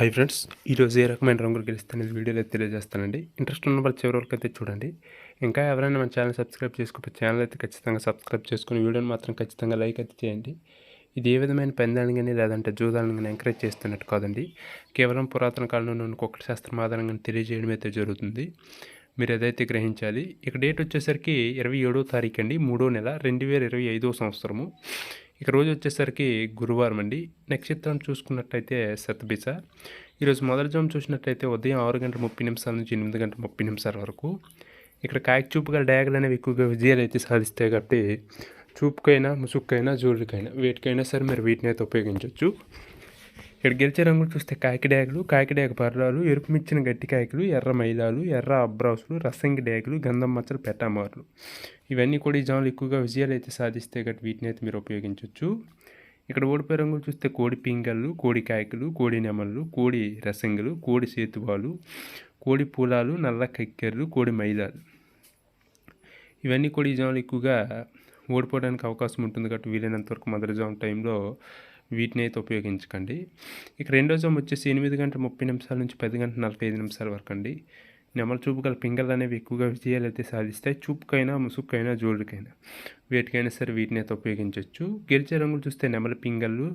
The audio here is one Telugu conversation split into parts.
హాయ్ ఫ్రెండ్స్ ఈరోజు ఏ రకమైన రంగులు గెలుస్తానేది వీడియోలో తెలియజేస్తానండి. ఇంట్రెస్ట్ ఉన్న వాళ్ళు చివరి వరకు అయితే చూడండి. ఇంకా ఎవరైనా మన ఛానల్ సబ్స్క్రైబ్ చేసుకుంటే ఛానల్ అయితే ఖచ్చితంగా సబ్స్క్రైబ్ చేసుకుని వీడియోని మాత్రం ఖచ్చితంగా లైక్ అయితే చేయండి. ఇది ఏ విధమైన పెందాలను కానీ లేదంటే జూదాలను కానీ ఎంకరేజ్ చేస్తున్నట్టు కాదండి. కేవలం పురాతన కాలంలో ఉన్న కుక్కటి శాస్త్రం ఆధారంగా తెలియజేయడం అయితే జరుగుతుంది. మీరు ఏదైతే గ్రహించాలి ఇక డేట్ వచ్చేసరికి ఇరవై ఏడో తారీఖు అండి మూడో నెల రెండు వేల ఇరవై ఐదో సంవత్సరము. ఇక రోజు వచ్చేసరికి గురువారం అండి. నక్షత్రం చూసుకున్నట్టయితే శతబిస ఈరోజు మొదటి జాము చూసినట్టయితే ఉదయం ఆరు గంటల ముప్పై నిమిషాల నుంచి ఎనిమిది గంటల ముప్పై నిమిషాల వరకు ఇక్కడ కాయకు చూపుగా డ్యాగులు అనేవి ఎక్కువగా విజయాలు అయితే సాధిస్తాయి కాబట్టి చూపుకైనా ముసుక్కైనా జోళ్ళకైనా వేటికైనా సరే మీరు వీటిని అయితే ఉపయోగించవచ్చు. ఇక్కడ గెలిచే రంగులు చూస్తే కాకిడాకులు కాకిడాకు పర్రాలు ఎరుపు మిచ్చిన గట్టి కాయకులు ఎర్ర మైలాలు ఎర్ర అబ్రాసులు రసంగి డాకులు గంధం మచ్చలు పెట్టామారులు. ఇవన్నీ కూడా ఈ జాములు ఎక్కువగా విజయాలు అయితే సాధిస్తే గట్టి వీటిని అయితే మీరు ఉపయోగించవచ్చు ఇక్కడ ఓడిపోయే రంగులు చూస్తే కోడి పింగళ్ళు కోడి కాయకులు కోడి నెమళ్ళు కోడి రసంగులు కోడి సేతువాలు కోడి పూలాలు నల్ల కక్కెర్లు కోడి మైలాలు. ఇవన్నీ కూడా ఈ జాములు ఎక్కువగా ఓడిపోవడానికి అవకాశం ఉంటుంది కాబట్టి వీలైనంత వరకు మొదటి జాము టైంలో వీటిని అయితే ఉపయోగించకండి. ఇక రెండో జోమ్ వచ్చేసి ఎనిమిది గంటల ముప్పై నిమిషాల నుంచి పది గంటల నలభై ఐదు నిమిషాల వరకు అండి. నెమల చూపు గల పింగళ్ళు అనేవి ఎక్కువగా విజయాలు అయితే సాధిస్తాయి. చూపుకైనా ముసుక్కైనా జోడుకైనా వేటికైనా సరే వీటిని అయితే ఉపయోగించవచ్చు. గెలిచే రంగులు చూస్తే నెమలి పింగళ్ళు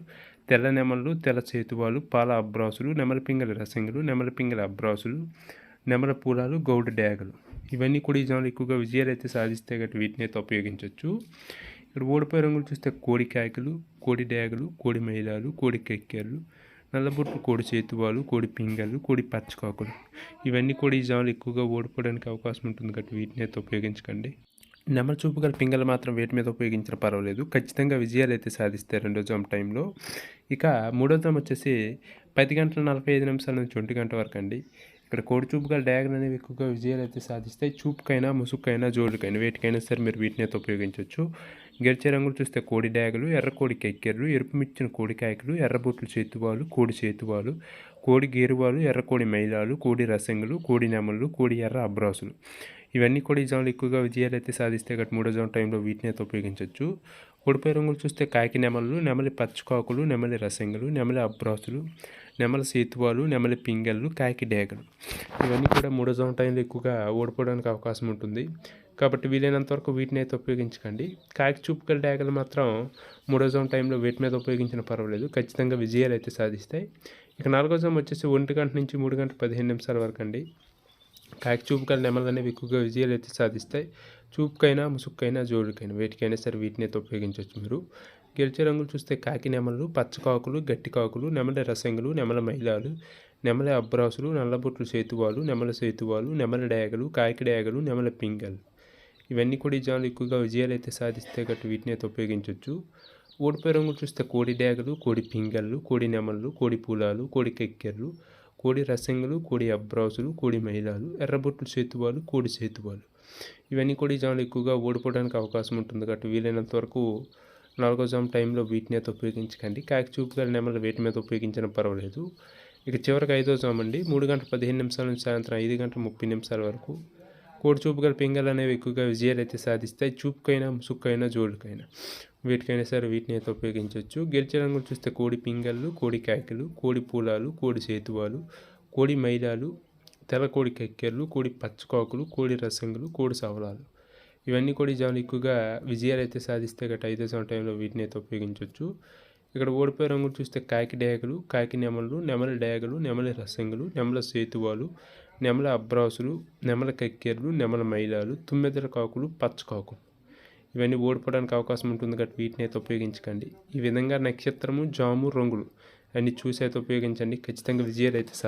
తెల్ల నెమళ్ళు తెల్ల చేతువాలు పాల అబ్రాసులు నెమలి పింగళ రసంగులు నెమలి పింగళ అబ్రాసులు నెమల పూలాలు గౌడ్ డ్యాగలు. ఇవన్నీ కూడా ఈ జనాలు ఎక్కువగా విజయాలు అయితే సాధిస్తే గట్టి వీటిని అయితే ఉపయోగించవచ్చు. ఇక్కడ ఓడిపోయే రంగులు చూస్తే కోడి కాయకులు కోడి డేగలు కోడి మైలాలు కోడి కెక్కెర్లు నల్లబొట్లు కోడి చేతువాలు కోడి పింగళ్ళు కోడి పచ్చకాకులు. ఇవన్నీ కూడా ఈ జాములు ఎక్కువగా ఓడిపోవడానికి అవకాశం ఉంటుంది కాబట్టి వీటిని అయితే ఉపయోగించకండి. నెమరు చూపు గల పింగలు మాత్రం వేటి మీద ఉపయోగించిన పర్వాలేదు. ఖచ్చితంగా విజయాలు అయితే సాధిస్తారు రెండో జామ్ టైంలో. ఇక మూడో జామ్ వచ్చేసి పది గంటల నలభై ఐదు నిమిషాల నుంచి ఒంటి గంట వరకు అండి. ఇక్కడ కోడి చూపు గల డ్యాగన్ అనేవి ఎక్కువగా విజయాలు అయితే సాధిస్తాయి. చూపుకైనా ముసుక్కైనా జోడుకైనా వేటికైనా సరే మీరు వీటిని అయితే ఉపయోగించవచ్చు. గెలిచే రంగులు చూస్తే కోడి డ్యాగులు ఎర్ర కోడి కెక్కెర్లు ఎరుపు మిచ్చిన కోడి కాయకులు ఎర్రబొట్లు చేతువాలు కోడి చేతువాలు కోడి గేరువాలు ఎర్ర కోడి మైలాలు కోడి రసంగులు కోడి నెమళ్ళు కోడి ఎర్ర అబ్రాసులు. ఇవన్నీ కూడా ఈ జాములు ఎక్కువగా విజయాలు అయితే సాధిస్తే గట్టి మూడో జాము టైంలో వీటిని అయితే ఉపయోగించవచ్చు. ఓడిపోయే రంగులు చూస్తే కాకి నెమళ్ళు నెమలి పచ్చికాకులు నెమలి రసంగులు నెమలి అబ్రాసులు నెమల సేతువాలు నెమలి పింగళ్ళు కాకి డేగలు. ఇవన్నీ కూడా మూడో జోన్ టైంలో ఎక్కువగా ఓడిపోవడానికి అవకాశం ఉంటుంది. కాబట్టి వీలైనంత వరకు వీటిని అయితే ఉపయోగించకండి. కాకి చూపుకల డేగలు మాత్రం మూడో జోన్ టైంలో వీటి మీద ఉపయోగించిన పర్వాలేదు. ఖచ్చితంగా విజయాలు అయితే సాధిస్తాయి. ఇక నాలుగో జోన్ వచ్చేసి ఒంటి గంట నుంచి మూడు గంటల పదిహేను నిమిషాల వరకు అండి. కాకి చూపుకల నెమలు అనేవి ఎక్కువగా విజయాలు అయితే సాధిస్తాయి. చూపుకైనా ముసుక్కైనా జోడుకైనా వేటికైనా సరే వీటిని అయితే ఉపయోగించవచ్చు మీరు. గెలిచే రంగులు చూస్తే కాకి నెమలు పచ్చకాకులు గట్టి కాకులు నెమల రసంగులు నెమల మైలాలు నెమల అబ్రాసులు నల్లబొట్లు సేతువాలు నెమల సేతువాలు నెమల డేగలు కాకి డేగలు నెమల పింగల్. ఇవన్నీ కూడా ఈ జాములు ఎక్కువగా విజయాలు అయితే సాధిస్తే గట్టు వీటిని అయితే ఉపయోగించవచ్చు ఓడిపోయే రంగులు చూస్తే కోడి డేగలు కోడి పింగళ్ళు కోడి నెమళ్ళు కోడి పూలాలు కోడి కెక్కెర్లు కోడి రసంగులు కోడి అబ్రాసులు కోడి మైలాలు ఎర్రబొట్లు సేతువాలు కోడి సేతువాలు. ఇవన్నీ కూడా ఈ జాములు ఎక్కువగా ఓడిపోవడానికి అవకాశం ఉంటుంది కాబట్టి వీలైనంత వరకు నాలుగో జామ్ టైంలో వీటిని అయితే ఉపయోగించకండి. కాకి చూపు గల నెమలు వీటి మీద ఉపయోగించిన పర్వాలేదు. ఇక చివరికి ఐదో జామ్ అండి. మూడు గంటల పదిహేను నిమిషాల నుంచి సాయంత్రం ఐదు గంటల ముప్పై నిమిషాల వరకు కోడి చూపు గల పింగలు అనేవి ఎక్కువగా విజయాలు అయితే సాధిస్తాయి. చూపుకైనా ముసుక్కైనా జోడుకైనా. వీటికైనా సరే వీటిని అయితే ఉపయోగించవచ్చు. గెలిచే రంగులు చూస్తే కోడి పింగళ్ళు కోడి కాయకలు కోడి పూలాలు కోడి సేతువాలు కోడి మైలాలు తెల్ల కోడి కెక్కెర్లు కోడి పచ్చకాకులు కోడి రసంగులు కోడి సవలాలు. ఇవన్నీ కూడా జాములు ఎక్కువగా విజయాలు అయితే సాధిస్తే గట్ట ఐదో సంవత్సరం టైంలో వీటిని అయితే ఉపయోగించవచ్చు ఇక్కడ ఓడిపోయే రంగులు చూస్తే కాకి డేగలు కాకి నెమలు నెమల డేగలు నెమల రసంగులు నెమల సేతువాలు నెమల అబ్రాసులు నెమల కక్కెర్లు నెమల మైలాలు తుమ్మెదల కాకులు పచ్చకాకు ఇవన్నీ ఓడిపోవడానికి అవకాశం ఉంటుంది కాబట్టి వీటిని అయితే ఉపయోగించకండి. ఈ విధంగా నక్షత్రము జాము రంగులు అన్ని చూసి అయితే ఉపయోగించండి. ఖచ్చితంగా విజయాలు అయితే సాధి